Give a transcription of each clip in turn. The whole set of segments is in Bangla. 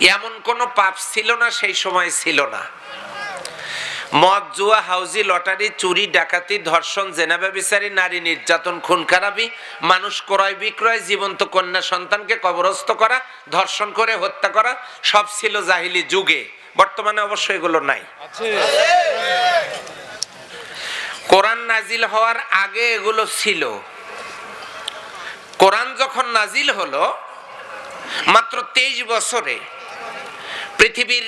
এমন কোনো পাপ ছিল না সেই সময় ছিল না। মদ জুয়া হাউজি লটারি চুরি ডাকাতি ধর্ষণ জেনাবা বিচারি নারী নির্যাতন খুন খারাপি মানুষ ক্রয় বিক্রয় জীবন্ত কন্যা সন্তানকে কবরস্থ করা ধর্ষণ করে হত্যা করা সব ছিল জাহিলি যুগে। বর্তমানে অবশ্য এগুলো নাই। কোরআন নাজিল হওয়ার আগে এগুলো ছিল। কোরআন যখন নাজিল হলো মাত্র তেইশ বছরে পৃথিবীর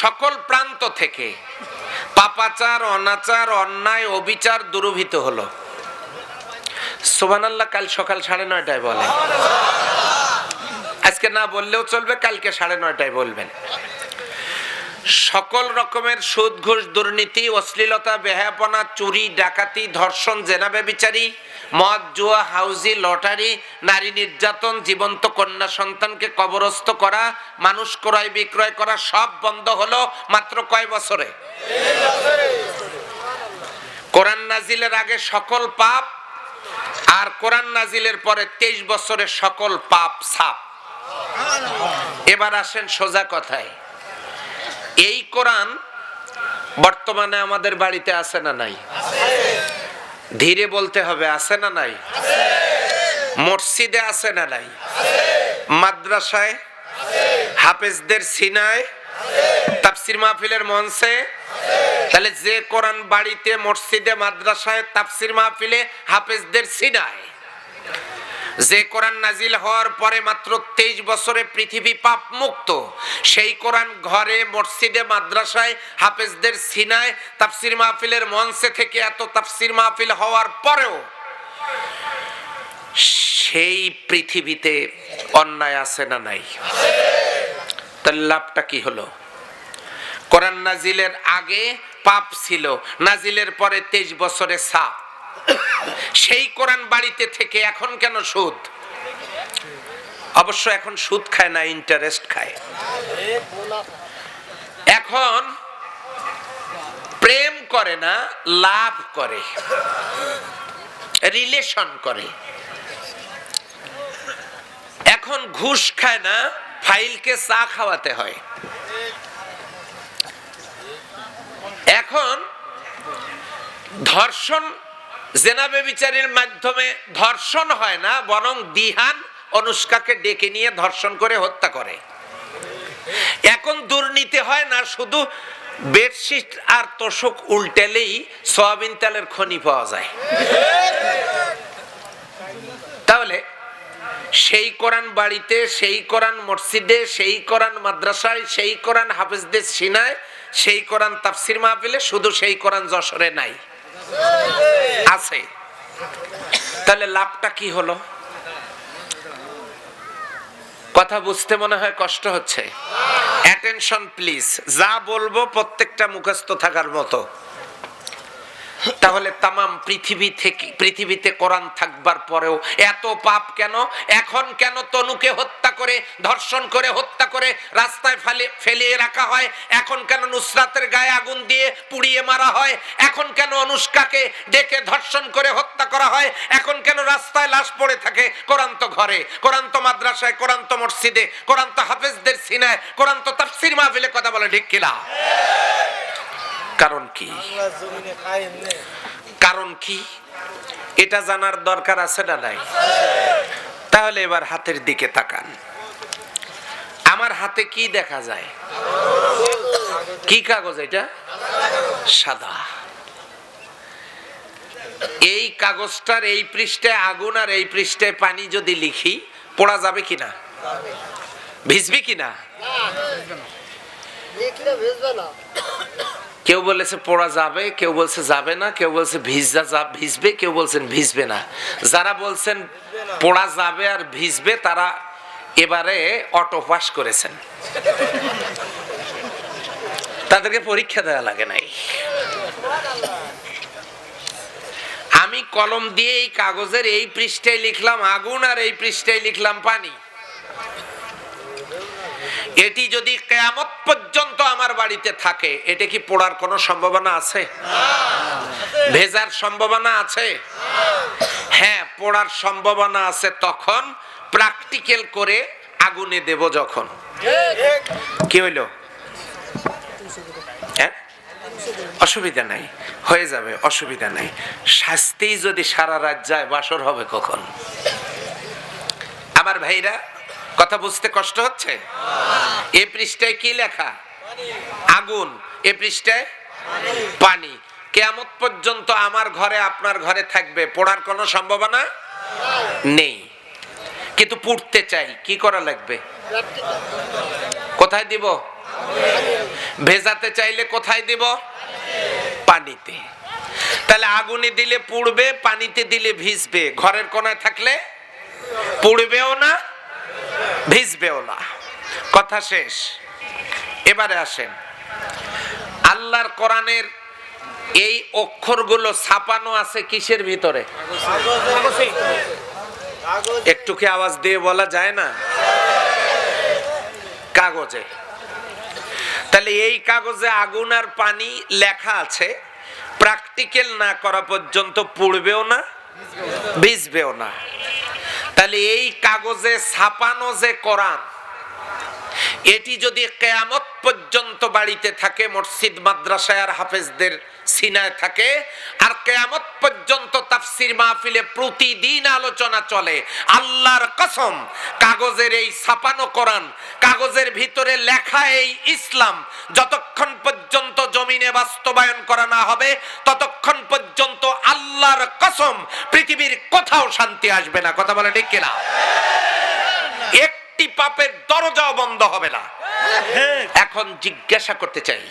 সকল প্রান্ত থেকে পাপাচার, অনাচার, অন্যায়, অবিচার দুরভিত হলো। সোবানাল্লাহ কাল সকাল সাড়ে নয়টায় বলে। আজকে না বললেও চলবে, কালকে সাড়ে নয়টায় বলবেন। সকল রকমের সুদ, ঘুষ, দুর্নীতি, অশ্লীলতা বেহাপনা চুরি, ডাকাতি, ধর্ষণ জেনাবে বিচারি মদ, জুয়া, হাউজি, লটারি, নারী নির্যাতন, জীবন্ত কন্যা সন্তানকে কবরস্থ করা, মানুষ ক্রয় বিক্রয় করা, সব বন্ধ হলো মাত্র কয় বছরে? কোরআন নাজিলের আগে সকল পাপ আর কোরআন নাজিলের পরে তেইশ বছরের সকল পাপ সাপ এবার আসেন সোজা কথায়। এই কোরআন বর্তমানে আমাদের বাড়িতে আছে না নাই? ধীরে বলতে হবে, আছে না নাই? মসজিদে আছে না নাই? মাদ্রাসায়? হাফেজদের সিনায়? তাফসির মাহফিলের মঞ্চে? তাহলে যে কোরআন বাড়িতে, মসজিদে, মাদ্রাসায় তাফসির মাহফিলে হাফেজদের সিনায়? যে কোরআন নাজিল হওয়ার পরে মাত্র তেইশ বছরে পৃথিবী পাপ মুক্ত সেই কোরআন ঘরে, মসজিদে, মাদ্রাসায়, হাফেজদের সিনায়, তাফসির মাহফিলের মঞ্চে থেকে এত তাফসির মাহফিল হওয়ার পরেও সেই পৃথিবীতে অন্যায় আছে না নাই? তার লাভটা কি হলো? কোরআন নাজিলের আগে পাপ ছিল, নাজিলের পরে তেইশ বছরে সাপ। সেই কোরআন বাড়িতে থেকে এখন কেন সুদ? অবশ্য এখন সুদ খায় না ইন্টারেস্ট খায়। এখন প্রেম করে না, লাভ করে। রিলেশন করে। এখন ঘুষ খায় না, ফাইলকে চা খাওয়াতে হয়। এখন ধর্ষণ জেনাবে বিচারের মাধ্যমে ধর্ষণ হয় না, বরং দিহান অনুষ্কাকে ডেকে নিয়ে ধর্ষণ করে হত্যা করে। এখন দুর্নীতি হয় না, শুধু বেডশিট আর তোষক উল্টেলেই সয়াবিন তেলের খনি পাওয়া যায়। তাহলে সেই কোরআন বাড়িতে, সেই কোরআন মসজিদে, সেই কোরআন মাদ্রাসায়, সেই কোরআন হাফেজদের সিনায়, সেই কোরআন তাফসির মাহফিলে শুধু সেই কোরআন যশোরে নাই। আছে। তাহলে লাভটা কি হলো? কথা বুঝতে মনে হয় কষ্ট হচ্ছে। অ্যাটেনশন প্লিজ যা বলব প্রত্যেকটা মুখস্থ থাকার মতো। তাহলে তামাম পৃথিবী থেকে পৃথিবীতে কোরআন থাকবার পরেও এত পাপ কেন? এখন কেন তনুকে হত্যা করে, ধর্ষণ করে, হত্যা করে রাস্তায় ফেলে ফেলিয়ে রাখা হয়? এখন কেন নুসরাতের গায়ে আগুন দিয়ে পুড়িয়ে মারা হয়? এখন কেন অনুষ্কাকে ডেকে ধর্ষণ করে হত্যা করা হয়? এখন কেন রাস্তায় লাশ পড়ে থাকে? কোরআন তো ঘরে, কোরআন তো মাদ্রাসায়, কোরআন তো মসজিদে, কোরআন তো হাফেজদের সিনায়, কোরআন তো তাফসির মাহফিলে কথা বলে ঠিক কিনা? কারণ কি? কারণ কি? এটা জানার দরকার আছে না নাই? তাহলে এবার হাতের দিকে তাকান। আমার হাতে কি দেখা যায়? কি কাগজ এটা? সাদা। এই কাগজটার এই পৃষ্ঠে আগুন আর এই পৃষ্ঠে পানি যদি লিখি পড়া যাবে কিনা? ভিজবে কিনা? কেউ বলেছে পড়া যাবে, কেউ বলছে যাবে না, কেউ বলছে ভিজা যা, ভিজবে, কেউ বলছেন ভিজবে না। যারা বলছেন পড়া যাবে আর ভিজবে, তারা এবারে অটো পাস করেছেন। তাদেরকে পরীক্ষা দেওয়া লাগে নাই। আমি কলম দিয়ে এই কাগজের এই পৃষ্ঠায় লিখলাম আগুন আর এই পৃষ্ঠায় লিখলাম পানি। এটি যদি কেয়ামত পর্যন্ত আমার বাড়িতে থাকে, এটা কি পড়ার কোনো সম্ভাবনা আছে? ভেজার সম্ভাবনা আছে? হ্যাঁ পড়ার সম্ভাবনা আছে তখন প্র্যাকটিক্যাল করে আগুনে দেব যখন। কি হইল? হ্যাঁ? অসুবিধা নাই, হয়ে যাবে, অসুবিধা নাই। শাস্তিই যদি সারা রাত যায়, বাসর হবে কখন? আমার ভাইরা, কথা বুঝতে কষ্ট হচ্ছে? এ পৃষ্ঠায় কি লেখা? আগুন, এ পৃষ্ঠায় পানি। কেয়ামত পর্যন্ত আমার ঘরে, আপনার ঘরে থাকবে। পড়ার কোনো সম্ভাবনা নেই। কিন্তু পুড়তে চাই। কি করা লাগবে? কোথায় দিব? ভেজাতে চাইলে কোথায় দিব? পানিতে। তাহলে আগুনে দিলে পুড়বে, পানিতে দিলে ভিজবে। ঘরের কোনায় থাকলে পুড়বেও না, ভিজবেও না। কথা শেষ। এবারে আসেন। আল্লাহর কোরআনের এই অক্ষরগুলো ছাপানো আছে কিসের ভিতরে? একটু কি আওয়াজ দিয়ে বলা যায় না? কাগজে। তাহলে এই কাগজে আগুন আর পানি লেখা আছে, প্র্যাকটিক্যাল না করা পর্যন্ত পুড়বেও না, ভিজবেও না। তাহলে এই কাগজে ছাপানো যে কোরআন এটি যদি কেয়ামত পর্যন্ত বাড়িতে থাকে, মসজিদ, মাদ্রাসায় আর হাফেজদের সিনায় থাকে, আর কেয়ামত পর্যন্ত তাফসির মাহফিলে প্রতিদিন আলোচনা চলে, আল্লাহর কসম, কাগজের এই ছাপানো কোরআন, কাগজের ভিতরে লেখা এই ইসলাম, যতক্ষণ পর্যন্ত জমিনে বাস্তবায়ন করা না হবে, ততক্ষণ পর্যন্ত আল্লাহর কসম, পৃথিবীর কোথাও শান্তি আসবে না। কথা বলে ঠিক কিনা? একটি পাপের দরজাও বন্ধ হবে না। এখন জিজ্ঞাসা করতে চাই,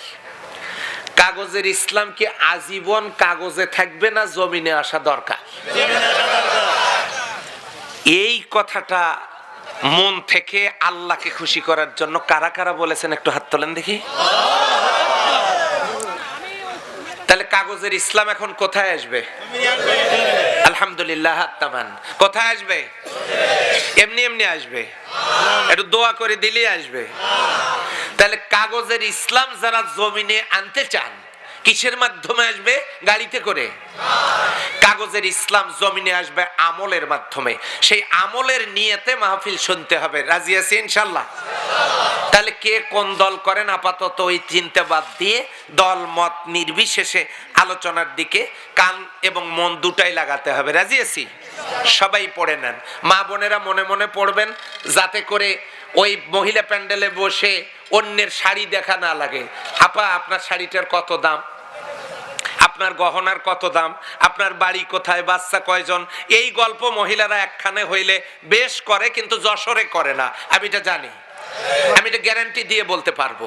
কাগজের ইসলাম কি আজীবন কাগজে থাকবে না জমিনে আসা দরকার? এই কথাটা মন থেকে আল্লাহকে খুশি করার জন্য কারা কারা বলেছেন একটু হাত তোলেন দেখি। তাহলে কাগজের ইসলাম এখন কোথায় আসবে? আলহামদুলিল্লাহ হাত নামান কোথায় আসবে? এমনি এমনি আসবে। একটু দোয়া করে দিলে আসবে। তাহলে কাগজের ইসলাম যারা জমিনে আনতে চান, কিসের মাধ্যমে আসবে? গাড়িতে করে। কাগজের ইসলাম জমিনে আসবে আমলের মাধ্যমে। সেই আমলের নিয়েতে মাহফিল শুনতে হবে। রাজি আছি ইনশাল্লাহ? তাহলে কে কোন দল করেন? আপাতত ওই চিন্তা বাদ দিয়ে দল, মত নির্বিশেষে আলোচনার দিকে কান এবং মন দুটাই লাগাতে হবে। রাজি আছি? সবাই পড়ে নেন। মা বোনেরা মনে মনে পড়বেন যাতে করে ওই মহিলা প্যান্ডেলে বসে অন্যের শাড়ি দেখা না লাগে। আপা, আপনার শাড়িটার কত দাম? আপনার গহনার কত দাম? আপনার বাড়ি কোথায়? বাচ্চা কয়জন? এই গল্প মহিলারা একখানে হইলে বেশ করে, কিন্তু যশোরে করে না। আমি এটা জানি। আমি এটা গ্যারান্টি দিয়ে বলতে পারব।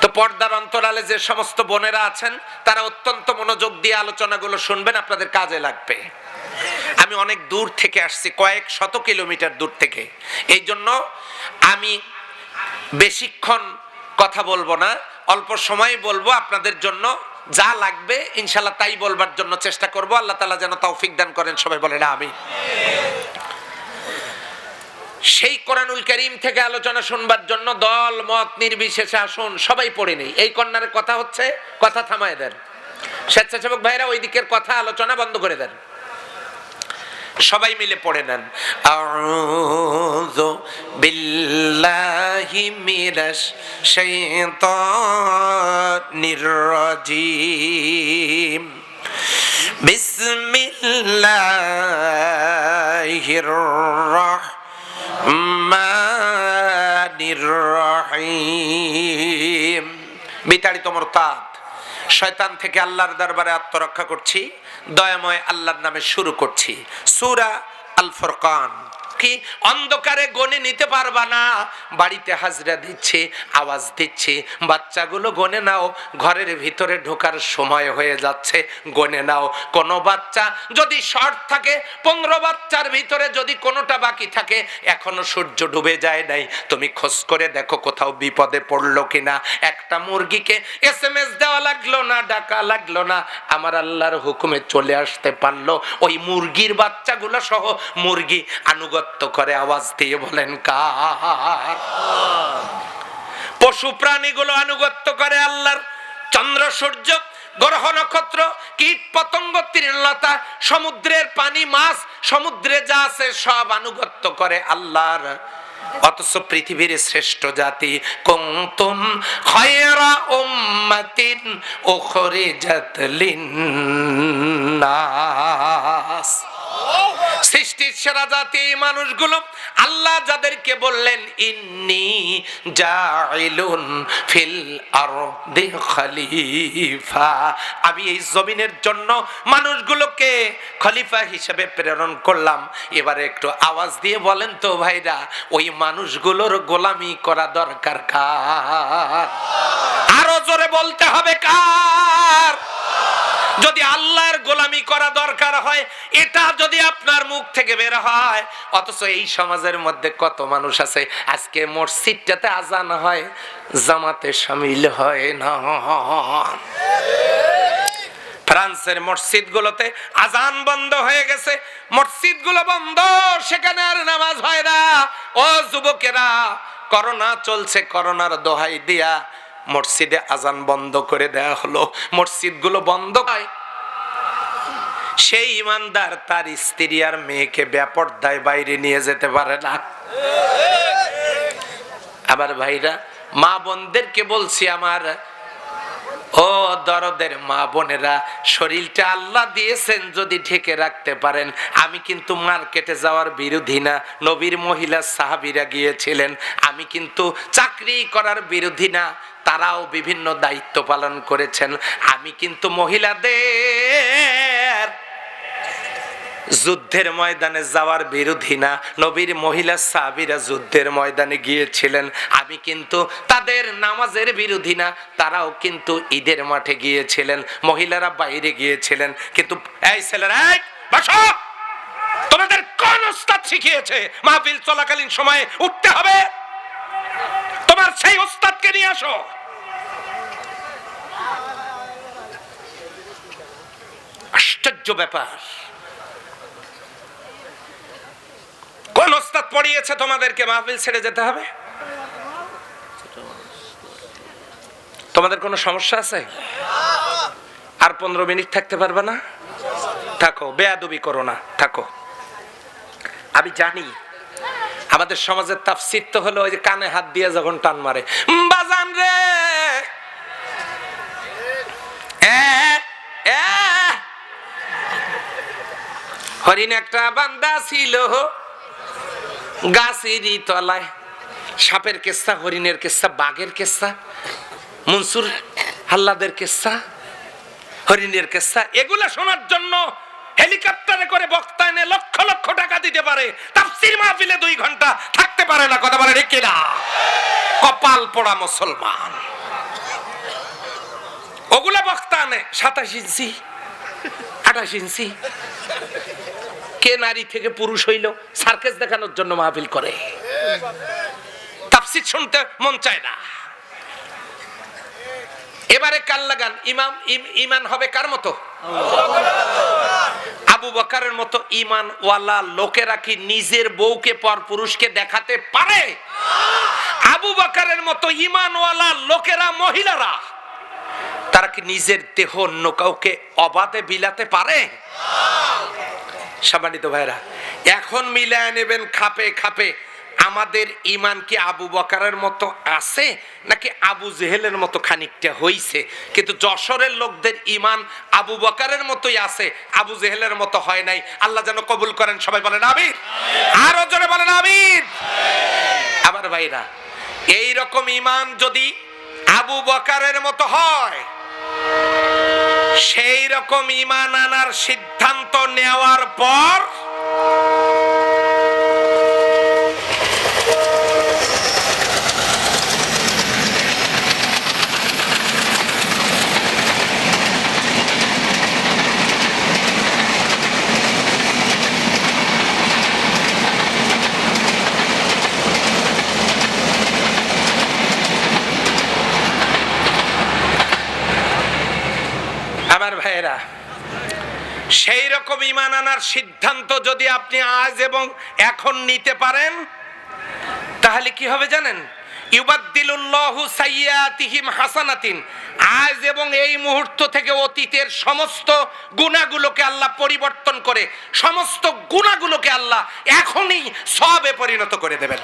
তো পর্দার অন্তরালে যে সমস্ত বোনেরা আছেন, তারা অত্যন্ত মনোযোগ দিয়ে আলোচনাগুলো শুনবেন, আপনাদের কাজে লাগবে। আমি অনেক দূর থেকে আসছি, কয়েক শত কিলোমিটার দূর থেকে। এই জন্য আমি বেশিক্ষণ কথা বলব না, অল্প সময় বলব আপনাদের জন্য, যা লাগবে ইনশাল্লাহ তাই বলবার জন্য চেষ্টা করব। আল্লাহ তালা যেন তৌফিক দান করেন, সবাই বলে না আমি সেই কোরআনুল করিম থেকে আলোচনা শুনবার জন্য দল, মত নির্বিশেষে আসুন, সবাই পড়ে নেই। এই কন্যার কথা হচ্ছে, কথা থামায় দেন। স্বেচ্ছাসেবক ভাইরা ওই দিকের কথা আলোচনা বন্ধ করে দেন। সবাই মিলে পড়ে নেন। আউযু বিল্লাহি মিনাশ শাইতানির রাজিম। বিসমিল্লাহির রাহমানির রহিম বিতাড়িত মোরতাদ, শয়তান থেকে আল্লাহর দরবারে আত্মরক্ষা করছি, দয়াময় আল্লাহর নামে শুরু করছি। সুরা আল ফুরকান কি? অন্ধকারে গনে নিতে পারবা না। বাড়িতে হাজরা দিচ্ছে, আওয়াজ দিচ্ছে। বাচ্চাগুলো গনে নাও, ঘরের ভিতরে ঢোকার সময় হয়ে যাচ্ছে, গনে নাও। কোনো বাচ্চা যদি শর্ট থাকে, পনেরো বাচ্চার ভিতরে যদি কোনোটা বাকি থাকে, এখনও সূর্য ডুবে যায় নাই। তুমি খোঁজ করে দেখো কোথাও বিপদে পড়ল কিনা। একটা মুরগিকে এস এম এস দেওয়া লাগল না, ডাকা লাগল না। আমার আল্লাহর হুকুমে চলে আসতে পারল। ওই মুরগির বাচ্চাগুলো সহ মুরগি আনুগত্য করে আওয়াজ দিয়ে বলেন, কার? পশু প্রাণীগুলো আনুগত্য করে আল্লাহর চন্দ্র, সূর্য, গ্রহ, নক্ষত্র, কীট, পতঙ্গ তৃণলতা সমুদ্রের পানি, মাছ, সমুদ্রে যা আছে সব আনুগত্য করে আল্লাহর। অথচ পৃথিবীর শ্রেষ্ঠ জাতি কুনতুম খায়রা উম্মাতিন উখরিজাত লিন্নাস। সৃষ্টির সেরা জাতি মানুষগুলো। আল্লাহ যাদেরকে বললেন, ইন্নি জাইলুন ফিল আরদি খলিফা। আমি এই জমিনের জন্য মানুষগুলোকে খলিফা হিসেবে প্রেরণ করলাম। এবারে একটু আওয়াজ দিয়ে বলেন তো ভাইরা, ওই মানুষগুলোর গোলামি করা দরকার কার? আরও জোরে বলতে হবে কার? যদি আল্লাহর গোলামি করা দরকার হয়, এটা যদি আপনার মুখ থেকে বের হয়, অথচ এই সমাজের মধ্যে কত মানুষ আছে, আজকে মসজিদটাতে আজান হয়, জামাতে সামিল হয় না। ফ্রান্সের মসজিদ গুলোতে আজান বন্ধ হয়ে গেছে মসজিদগুলো বন্ধ, সেখানে আর নামাজ হয় না। ও যুবকেরা, করোনা চলছে, করোনার দোহাই দিয়া মসজিদে আজান বন্ধ করে দেয়া হলো। মসজিদগুলো বন্ধ হয়। সেই ইমানদার তার স্ত্রী আর মেয়েকে ব্যাপর্দায় বাইরে নিয়ে যেতে পারে না। আবার ভাইরা, মা বোনদেরকে বলছি আমার ও দরদের মা বোনেরা, শরীরটা আল্লাহ দিয়েছেন যদি ঢেকে রাখতে পারেন। আমি কিন্তু মার্কেটে যাওয়ার বিরোধী না, নবীর মহিলা সাহাবিরা গিয়েছিলেন। আমি কিন্তু চাকরি করার বিরোধী না, তারাও বিভিন্ন দায়িত্ব পালন করেছেন। আমি কিন্তু মহিলাদের যুদ্ধের ময়দানে যাওয়ার বিরোধী না। নবীর মহিলা সাহাবিরা যুদ্ধের ময়দানে গিয়েছিলেন। আমি কিন্তু তাদের নামাজের বিরোধী না, তারাও কিন্তু ঈদের মাঠে গিয়েছিলেন, মহিলারা বাইরে গিয়েছিলেন। কিন্তু এই ছেলেরা! তোমাদের কোন উস্তাদ শিখিয়েছে, মাহফিল চলাকালীন সময়ে উঠতে হবে? তোমার সেই উস্তাদকে নিয়ে আসো। আশ্চর্য ব্যাপার। কোন ওস্তাদ পড়িয়েছে তোমাদেরকে মাহফিল ছেড়ে যেতে হবে? তোমাদের কোনো সমস্যা আছে? আর পনেরো মিনিট থাকতে পারবে না? থাকো, বেয়াদবি করো না, থাকো। আমি জানি, আমাদের সমাজের তাফসির তো হলো ওই যে কানে হাত দিয়ে যখন টান মারে বাজান রে। হরিণ একটা বান্দা ছিল। গাছেরই তলায় সাপের কেসা, হরিণের কেসা, বাঘের কেসা, মনসুর হাল্লাদের কেসা, হরিণের কেসা, এগুলা শোনার জন্য হেলিকপ্টারে করে বক্তা এনে লক্ষ লক্ষ টাকা দিতে পারে। তাফসির মাহফিলে দুই ঘণ্টা থাকতে পারে না, কথা বলে রেখে না কপাল পোড়া মুসলমান। ওগুলা বক্তা আনে সাতাশ ইঞ্চি, আঠাশ ইঞ্চি কে নারী থেকে পুরুষ হইল? সার্কেস দেখানোর জন্য মাহফিল করে। তাফসির শুনতে মন চায় না। এবারে কাল লাগান? ইমাম ইমান হবে কার মতো? আবু বকারের মতো ইমান ওয়ালা লোকেরা কি নিজের বউকে পর পুরুষকে দেখাতে পারে? আবু বকারের মতো ইমানওয়ালা লোকেরা মহিলারা, তারা কি নিজের দেহ অন্য কাউকে অবাধে বিলাতে পারে? সম্মানিত ভাইরা এখন মিলায় নেবেন খাপে খাপে। আমাদের ইমান কি আবু বকারের মতো আছে, নাকি আবু জেহেলের মতো খানিকটা হইছে? কিন্তু যশোরের লোকদের ইমান আবু বকারের মতোই আছে, আবু জেহেলের মতো হয় নাই। আল্লাহ যেন কবুল করেন, সবাই বলেন আমির আরও জোরে বলেন আমির আবার ভাইরা এই রকম ইমান যদি আবু বকারের মতো হয় সেই রকম ইমান আনার সিদ্ধান্ত নেওয়ার পর আমার ভাইয়েরা, সেই রকম ইমান আনার সিদ্ধান্ত যদি আপনি আজ এবং এখন নিতে পারেন, তাহলে কি হবে জানেন? ইউবাদ্দিলুল্লাহু সাইয়াতিহিম হাসানাতিন। আজ এবং এই মুহূর্ত থেকে অতীতের সমস্ত গুণাগুলোকে আল্লাহ পরিবর্তন করে, সমস্ত গুণাগুলোকে আল্লাহ এখনই সবে পরিণত করে দেবেন।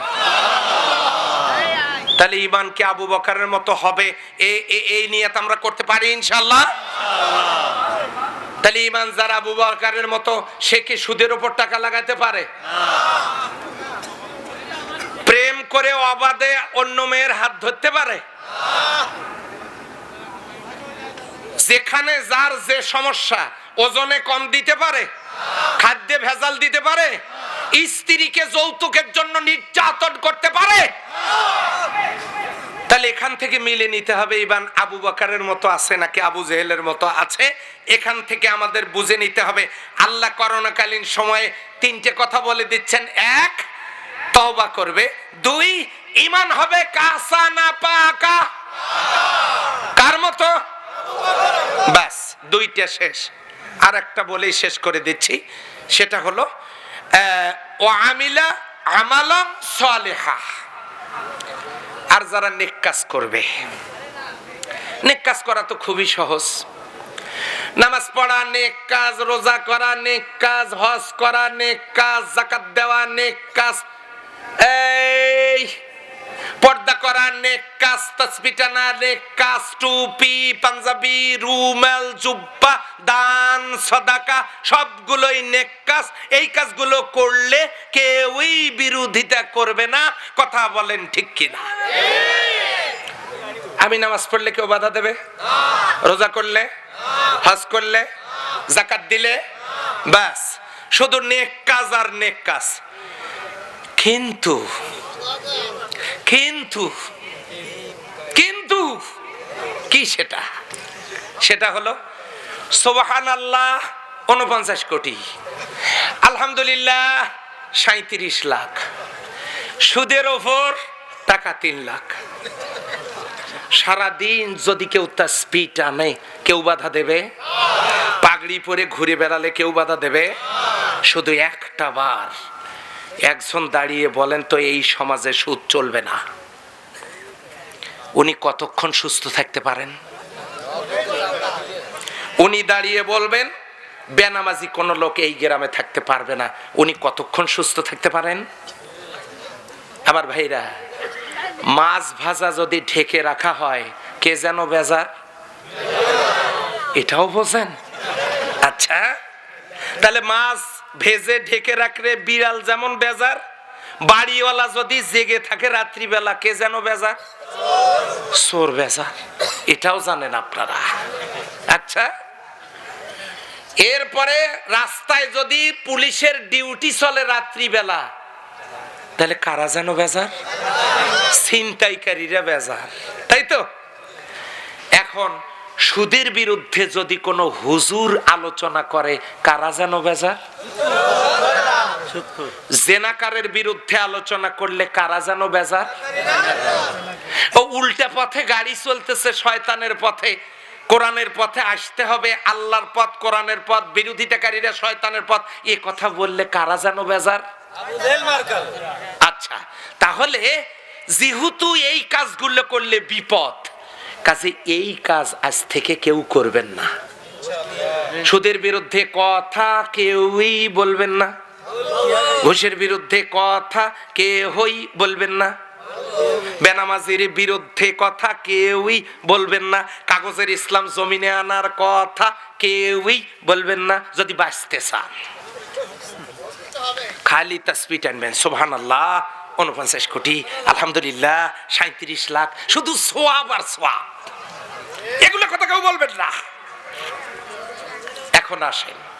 তাহলে ইমানকে আবু বকারের মতো হবে? এই নিয়ত আমরা করতে পারি ইনশাল্লাহ তাহলে ইমান যারা আবু বকারের মতো, সে কি সুদের উপর টাকা লাগাতে পারে? প্রেম করে অবাধে অন্য মেয়ের হাত ধরতে পারে? যেখানে যার যে সমস্যা, ওজনে কম দিতে পারে? খাদ্যে ভেজাল দিতে পারে, স্ত্রীকে যৌতুকের জন্য নির্যাতন করতে পারে। তাহলে এখান থেকে মিলে নিতে হবে ইবান আবু বাকারের মতো আছে নাকি আবু জেহেলের মতো আছে? এখান থেকে আমাদের বুঝে নিতে হবে। আল্লাহ করোনাকালীন সময়ে তিনটে কথা বলে দিচ্ছেন। এক, তওবা করবে। দুই ইমান হবে কাসা না পাকা। কার মতো? ব্যাস দুইটা শেষ। আর একটা বলেই শেষ করে দিচ্ছি। সেটা হলো ও আমিলা আমালা সালেহা। আর যারা নেক কাজ করবে, নেক কাজ করা তো খুবই সহজ। নামাজ পড়া, নেক কাজ, রোজা করা, নেক কাজ, হজ করা, নেক কাজ, জাকাত দেওয়া, নেক কাজ, এই পর্দা করা, নেক কাজ, তসবি টানা, নেক কাজ, টুপি, পাঞ্জাবি, রুমাল, জুব্বা, দান, সদাকা, সবগুলোই নেক কাজ। এই কাজগুলো করলে কেউই বিরোধিতা করবে না। কথা বলেন ঠিক কিনা? আমি নামাজ পড়লে কেউ বাধা দেবে? রোজা করলে? হজ করলে? জাকাত দিলে? বাস। শুধু নেক কাজ আর নেক কাজ। কিন্তু কিন্তু কিন্তু কি সেটা? সেটা হলো সোবাহান আল্লাহ উনপঞ্চাশ কোটি, আলহামদুলিল্লাহ সাঁত্রিশ লাখ, সুদের ওপর টাকা তিন লাখ। সারাদিন যদি কেউ তার স্পিড আনে, কেউ বাধা দেবে? পাগড়ি পরে ঘুরে বেড়ালে কেউ বাধা দেবে? শুধু একটা বার একজন দাঁড়িয়ে বলেন, তো এই সমাজে সুদ চলবে না। উনি কতক্ষণ সুস্থ থাকতে পারেন? উনি দাঁড়িয়ে বলবেন, বেনামাজি কোনো লোক এই গ্রামে থাকতে পারবে না। উনি কতক্ষণ সুস্থ থাকতে পারেন? আমার ভাইরা, মাছ ভাজা যদি ঢেকে রাখা হয়, কে যেন বেজার? এটাও বোঝেন? আচ্ছা তাহলে মাছ ভেজে ঢেকে রাখলে বিড়াল যেমন বেজার বাড়িওয়ালা যদি জেগে থাকে রাত্রিবেলা, কে যেন বেজার? চোর বেজার। এটাও জানেন আপনারা। আচ্ছা এরপরে রাস্তায় যদি পুলিশের ডিউটি চলে রাত্রিবেলা, তাহলে কারা যেন বেজার? ছিনতাইকারীরা বেজার। তাই তো? এখন সুদের বিরুদ্ধে যদি কোনো হুজুর আলোচনা করে, কারা যেন বেজার? জেনাকারের বিরুদ্ধে আলোচনা করলে কারা যেন বেজার? ও উল্টা পথে গাড়ি চলতেছে, শয়তানের পথে, কোরআনের পথে আসতে হবে, আল্লাহর পথ, কোরআনের পথ, বিরোধিতাকারীরা শয়তানের পথ, এ কথা বললে কারা যেন বেজার? আচ্ছা তাহলে যেহেতু এই কাজগুলো করলে বিপদ, কাজে এই কাজ আজ থেকে কেউ করবেন না। সুদের বিরুদ্ধে কথা কেউই বলবেন না। ঘুষের বিরুদ্ধে কথা কেউই বলবেন না। বেনামাজির বিরুদ্ধে কথা কেউই বলবেন না। কাগজের ইসলাম জমিনে আনার কথা কেউই বলবেন না। যদি বাঁচতে চান। খালি তসবি টানবেন। সোহান আল্লাহ উনপঞ্চাশ কোটি। আলহামদুলিল্লাহ। সাঁত্রিশ লাখ। শুধু সোয়াব আর সোয়াব। এগুলো কথা কেউ বলবেন না। এখন আসেন।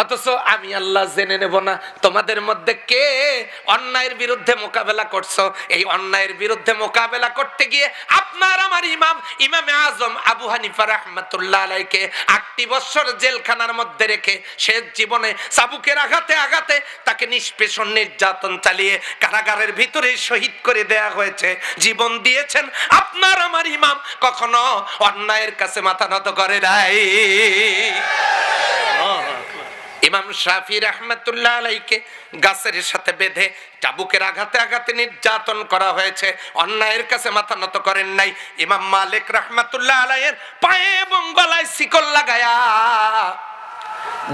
অথচ আমি আল্লাহ জেনে নেব না, তোমাদের মধ্যে কে অন্যায়ের বিরুদ্ধে মোকাবেলা করছ? এই অন্যায়ের বিরুদ্ধে মোকাবেলা করতে গিয়ে আপনার আমার ইমাম, ইমামে আজম আবু হানিফা রহমতুল্লাহ আলাইকে আটটি বছর জেলখানার মধ্যে রেখে শেষ জীবনে চাবুকের আঘাতে আঘাতে তাকে নিষ্পেষণ, নির্যাতন চালিয়ে কারাগারের ভিতরে শহীদ করে দেয়া হয়েছে। জীবন দিয়েছেন আপনার আমার ইমাম, কখনো অন্যায়ের কাছে মাথা নত করে নাই। ইমাম শাফি রহমতুল্লাহ আলাইকে গাছের সাথে বেঁধে চাবুকের আঘাতে আঘাতে নির্যাতন করা হয়েছে। অন্যায়ের কাছে মাথা নত করেন নাই। ইমাম মালিক রহমতুল্লাহ আলাইয়ের পায়ে এবং গলায় শিকল লাগায়া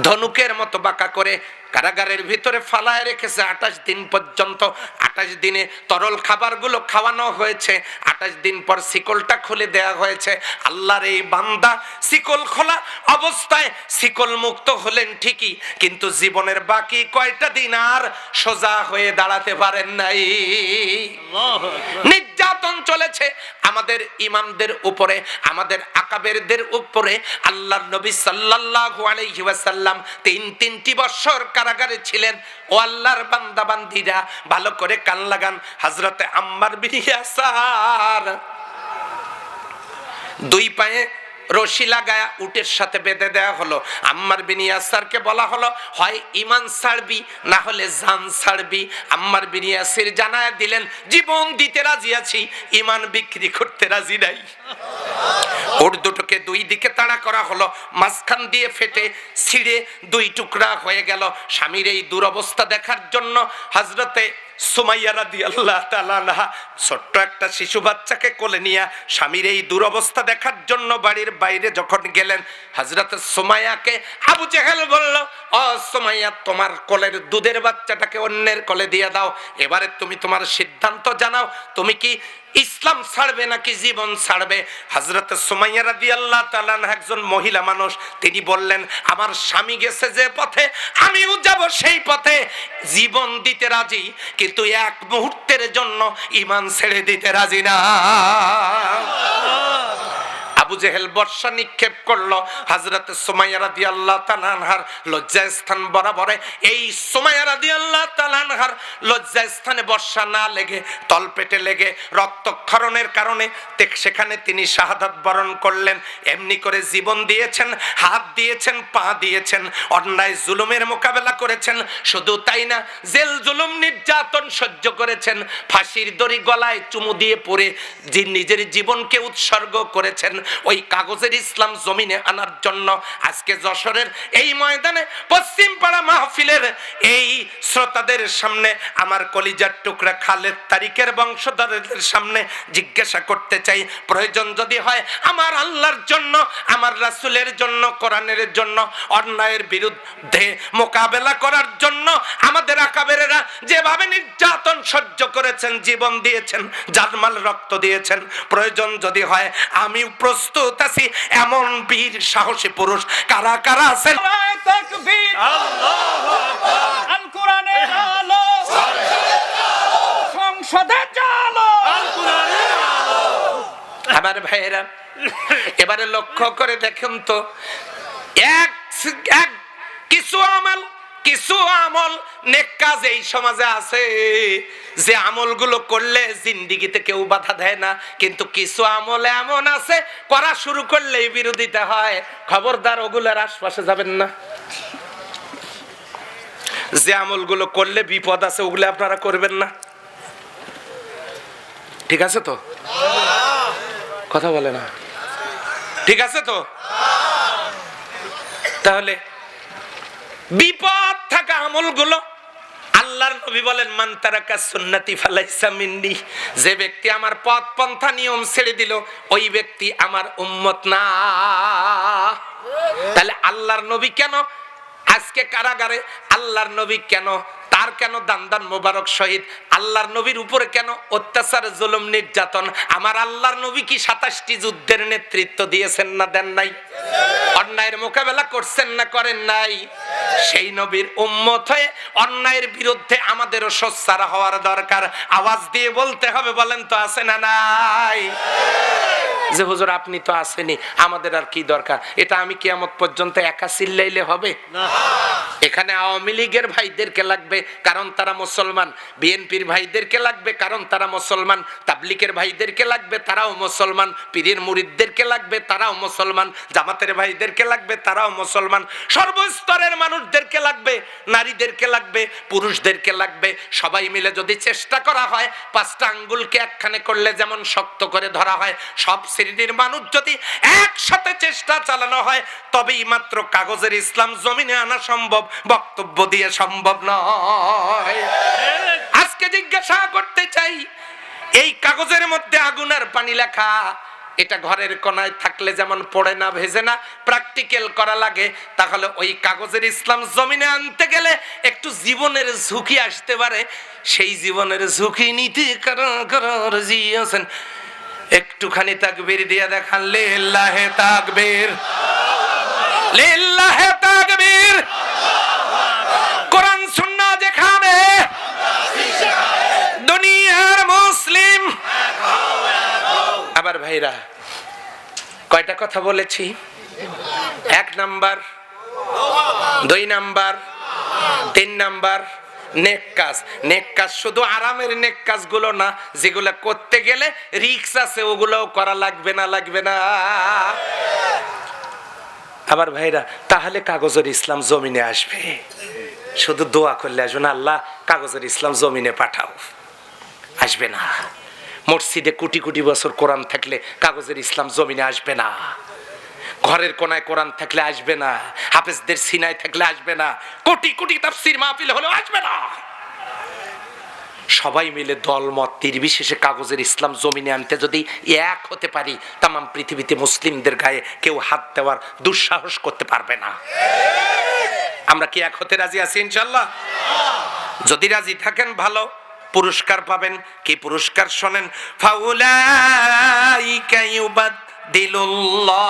ধনুকের মতো বাঁকা করে কারাগারের ভিতরে ফালায় রেখেছে আঠাশ দিন পর্যন্ত। আঠাশ দিনে তরল খাবারগুলো খাওয়ানো হয়েছে। আঠাশ দিন পর শিকলটা খুলে দেয়া হয়েছে। আল্লাহর এই বান্দা শিকল খোলা অবস্থায় শিকল মুক্ত হলেন ঠিকই কিন্তু জীবনের বাকি কয়টা দিন আর সোজা হয়ে দাঁড়াতে পারেন নাই। নির্যাতন চলেছে আমাদের ইমামদের উপরে আমাদের আকাবেরদের উপরে। আল্লাহর নবী সাল্লাল্লাহু আলাইহি ওয়াসাল্লাম তিন তিনটি বছর কারাগারে ছিলেন। ও আল্লাহর বান্দা বান্দিরা, ভালো করে কান লাগান। হযরতে আম্মার বিন ইয়াসার। দুই পায়ে রশি লাগায়া উটের সাথে বেঁধে দেয়া হলো। আম্মার বিন ইয়াসারকে বলা হলো, হয় ইমান ছাড়বি, না হলে জান ছাড়বি। আম্মার বিন ইয়াসির জানায় দিলেন, জীবন দিতে রাজি আছি ইমান বিক্রি করতে রাজি নাই। ওর দুটোকে দুই দিকে তাড়া করা হলো, মাঝখান দিয়ে ফেটে ছিঁড়ে দুই টুকরা হয়ে গেল। স্বামীর এই দুরবস্থা দেখার জন্য হজরতে ছোট্ট একটা শিশু বাচ্চাকে কোলে নিয়ে স্বামীর এই দুরবস্থা দেখার জন্য বাড়ির বাইরে যখন গেলেন, হযরত সুমাইয়াকে আবু বলল সুমাইয়া, তোমার কোলের দুধের বাচ্চাটাকে অন্যের কোলে দিয়ে দাও। এবারে তুমি তোমার সিদ্ধান্ত জানাও, তুমি কি ইসলাম ছাড়বে নাকি জীবন ছাড়বে? হজরত সুমাইয়া তাআলা আনহা একজন মহিলা মানুষ, তিনি বললেন, আমার স্বামী গেছে যে পথে, আমিও যাব সেই পথে। জীবন দিতে রাজি এক মুহূর্তের জন্য ইমান ছেড়ে দিতে রাজি না। আবু জেহেল বর্ষা নিক্ষেপ করল। আনহার লজ্জা স্থান বরাবরে। এই লজ্জা স্থানে বর্ষা না লেগে লেগে, রক্তক্ষরণের কারণে সেখানে তিনি শাহাদাত বরণ করলেন। এমনি করে জীবন দিয়েছেন, হাত দিয়েছেন, পা দিয়েছেন, অন্যায় জুলুমের মোকাবেলা করেছেন। শুধু তাই না, জেল জুলুম নির্যাতন সহ্য করেছেন। ফাঁসির দড়ি গলায় চুমু দিয়ে পড়ে, যে নিজের জীবনকে উৎসর্গ করেছেন। ওই কাগজের ইসলাম জমিনে আনার জন্য আজকে যশোরের এই ময়দানে পশ্চিম পাড়া মাহফিলের এই শ্রোতাদের সামনে আমার কলিজার টুকরা খালেদ তারিখের বংশধরদের সামনে জিজ্ঞাসা করতে চাই, প্রয়োজন যদি হয় আমার আল্লাহর জন্য, আমার রাসূলের জন্য, কোরআনের জন্য, অন্যায়ের বিরুদ্ধে মোকাবেলা করার জন্য আমাদের আকাবেরেরা যেভাবে নির্যাতন সহ্য করেছেন, জীবন দিয়েছেন জানমাল রক্ত দিয়েছেন, প্রয়োজন যদি হয় আমি প্রস্তুত আছি এমন বীর সাহসী পুরুষ। কারা কারা আছেন? সংসদে আমার ভাইয়েরা এবারে লক্ষ্য করে দেখুন তো এক এক কিছু আমল কিছু আমল নেক কাজ এই সমাজে আছে। যে আমলগুলো করলে জিন্দিগিতে কেউ বাধা দেয় না, কিন্তু কিছু আমল এমন আছে, করা শুরু করলেই বিরোধিতা হয়। খবরদার ওগুলোর আশপাশে যাবেন না। যে আমলগুলো করলে বিপদ আছে, ওগুলো আপনারা করবেন না। ঠিক আছে তো? কথা বলে না। ঠিক আছে তো? তাহলে বিপদ থাকা আমলগুলো আল্লাহর নবী বলেন, মান তারাকা সুন্নতি ফালাইসা মিন্নি। যে ব্যক্তি আমার পথ পন্থা নিয়ম ছেড়ে দিল, ওই ব্যক্তি আমার উম্মত না। তাহলে আল্লাহর নবী কেন? আজকে কারাগারে আল্লাহর নবী কেন তার কেন দান্দান মোবারক শহীদ? আল্লাহর নবীর উপরে কেন অত্যাচার, জুলুম, নির্যাতন? আমার আল্লাহর নবী কি সাতাশটি যুদ্ধের নেতৃত্ব দিয়েছেন না দেন নাই? অন্যায়ের মোকাবেলা করছেন না, করেন নাই? সেই নবীর উম্মত হয়ে অন্যায়ের বিরুদ্ধে আমাদেরও সোচ্চার হওয়ার দরকার। আওয়াজ দিয়ে বলতে হবে, বলেন তো আছে না নাই? যে হুজুর আপনি তো আসেনি আমাদের আর কি দরকার? এটা আমি কিয়ামত পর্যন্ত একা চিল্লাইলে হবে? এখানে আওয়ামী লীগের ভাইদেরকে লাগবে কারণ তারা মুসলমান। বিএনপির ভাইদেরকে লাগবে কারণ তারা মুসলমান। তাবলিকের ভাইদেরকে লাগবে তারাও মুসলমান। পীরের মুরিদদেরকে লাগবে তারাও মুসলমান। জামাতের ভাইদেরকে লাগবে তারাও মুসলমান। সর্বস্তরের মানুষদেরকে লাগবে নারীদেরকে লাগবে পুরুষদেরকে লাগবে। সবাই মিলে যদি চেষ্টা করা হয় পাঁচটা আঙ্গুলকে একখানে করলে যেমন শক্ত করে ধরা হয় সব শ্রেণির মানুষ যদি একসাথে চেষ্টা চালানো হয়, তবেই মাত্র কাগজের ইসলাম জমিনে আনা সম্ভব, বক্তব্য দিয়ে সম্ভব নয়। আজকে জিজ্ঞাসা করতে চাই, এই কাগজের মধ্যে আগুনের পানি লেখা, এটা ঘরের কোনায় থাকলে যেমন পড়ে না, ভেজে না প্র্যাকটিক্যাল করা লাগে, তাহলে ওই কাগজের ইসলাম জমিনে আনতে গেলে একটু জীবনের ঝুঁকি আসতে পারে। সেই জীবনের ঝুঁকি নিতে কারণ জিয়েছেন একটুখানি তাকবীর দিয়ে দেখান, লিল্লাহে তাকবীর। লিল্লাহে তাকবীর। কোরআন, সুন্নাহ যেখানে, দুনিয়ার মুসলিম। আবার ভাইরা, কয়টা কথা বলেছি? এক নাম্বার, দুই নাম্বার, তিন নাম্বার নেক কাজ। নেক কাজ শুধু আরামের নেক কাজগুলো না, যেগুলো করতে গেলে রিক্স আছে, ওগুলোও করা লাগবে না লাগবে না। আবার ভাইরা, তাহলে কাগজের ইসলাম জমিনে আসবে। শুধু দোয়া করলে আসবে না, আল্লাহ কাগজের ইসলাম জমিনে পাঠাও। আসবে না। মসজিদে কোটি কোটি বছর কোরআন থাকলে কাগজের ইসলাম জমিনে আসবে না। ঘরের কোনায় কোরআন থাকলে আসবে না, হাফেজদের সিনায় থাকলে আসবে না, কোটি কোটি তাফসির মাহফিল হলেও আসবে না। সবাই মিলে দলমত নির্বিশেষে কাগজের ইসলাম জমিনে আনতে যদি এক হতে পারি তাম পৃথিবীতে মুসলিমদের গায়ে কেউ হাত দেওয়ার দুঃসাহস করতে পারবে না। আমরা কি এক হতে রাজি আছি ইনশাল্লাহ যদি রাজি থাকেন ভালো, পুরস্কার পাবেন, কি পুরস্কার শোনেন? ফাউলাইকা ইউবাদদিলুল্লাহ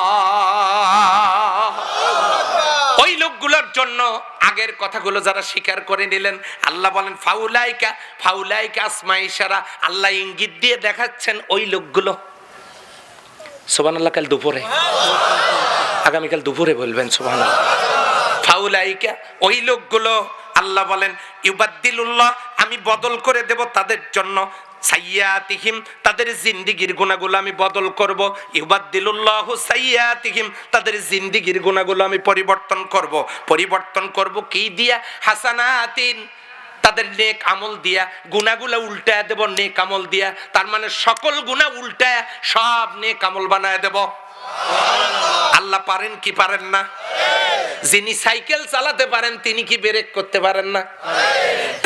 ওই লোকগুলোর জন্য আগের কথাগুলো যারা স্বীকার করে নিলেন, আল্লাহ বলেন, ফাউলাইকা ফাউলাইকা আসমা ইশারা, আল্লাহ ইঙ্গিত দিয়ে দেখাচ্ছেন ওই লোকগুলো। সোবান আল্লাহ কাল দুপুরে। আগামীকাল দুপুরে বলবেন সোবান ফাউলাইকা, ওই লোকগুলো, আল্লাহ বলেন, ইউবাদ্দিলুল্লাহ, আমি বদল করে দেব তাদের জন্য। সাইয়াতিহিম, তাদের জিন্দিগির গুণাগুলো আমি বদল করব। ইউবাদ্দিলুল্লাহ সাইয়াতিহিম, তাদের জিন্দিগির গুণাগুলো আমি পরিবর্তন করব। পরিবর্তন করব কি দিয়া? হাসানাতিন, তাদের নেক আমল দিয়া। গুনাগুলা উল্টায় দেব, নেক আমল দিয়া। তার মানে সকল গুণা উল্টায় সব নেক আমল বানায় দেব। আল্লাহ পারেন কি পারেন না? যিনি সাইকেল চালাতে পারেন, তিনি কি ব্রেক করতে পারেন না?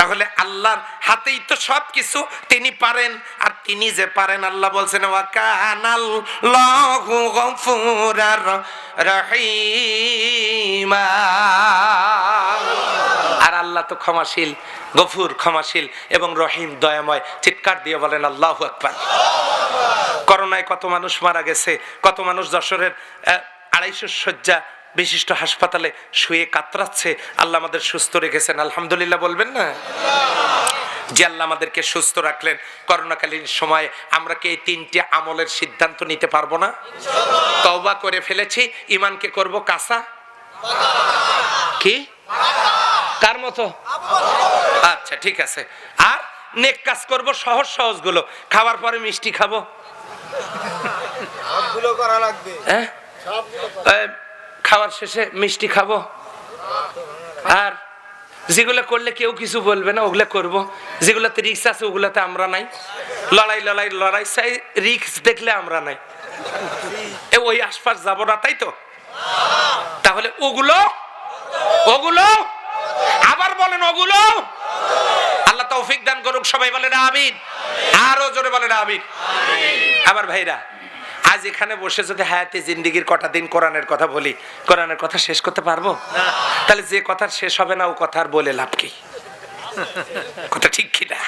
তাহলে আল্লাহর হাতেই তো সব কিছু তিনি পারেন আর তিনি যে পারেন, আল্লাহ বলছেন ওয়াকানাল্লাহু গফুরার রহিমা। আর আল্লাহ তো ক্ষমাশীল, গফুর, ক্ষমাশীল এবং রহিম, দয়াময়। চিৎকার দিয়ে বলেন, আল্লাহু আকবার। করোনায় কত মানুষ মারা গেছে, কত মানুষ যশোরের আড়াইশো শয্যা বিশিষ্ট হাসপাতালে শুয়ে কাতরাচ্ছে আল্লাহ আমাদের সুস্থ রেখেছেন। আলহামদুলিল্লাহ বলবেন না? যে আল্লাহ আমাদেরকে সুস্থ রাখলেন করোনাকালীন সময়ে আমরা কি এই তিনটি আমলের সিদ্ধান্ত নিতে পারব না? তওবা করে ফেলেছি ইমানকে করব কাসা কি? কার মতো? আচ্ছা ঠিক আছে। আর নেক কাজ করব সহজ সহজগুলো খাওয়ার পরে মিষ্টি খাব। করা লাগবে। হ্যাঁ? খাওয়ার শেষে মিষ্টি খাব। আর যেগুলো করলে কেউ কিছু বলবে না, ওগুলো করব। যেগুলোতে রিক্স আছে, ওগুলোতে আমরা নাই। লড়াই লড়াই লড়াই চাই রিক্স দেখলে আমরা নাই। ওই আশপাশ যাব না, তাই তো? তাহলে ওগুলো ওগুলো, আবার বলেন ওগুলো। আল্লাহ তৌফিক দান করুক, সবাই বলেন আমিন। আরও জোরে বলেন আমিন। আবার ভাইরা আজ এখানে বসে যদি হায়াতে জিন্দিগির কটা দিন কোরআনের কথা বলি, কোরআনের কথা শেষ করতে পারব? তাহলে যে কথা শেষ হবে না, ও কথা আর বলে লাভ কি? কথা ঠিক কিনা?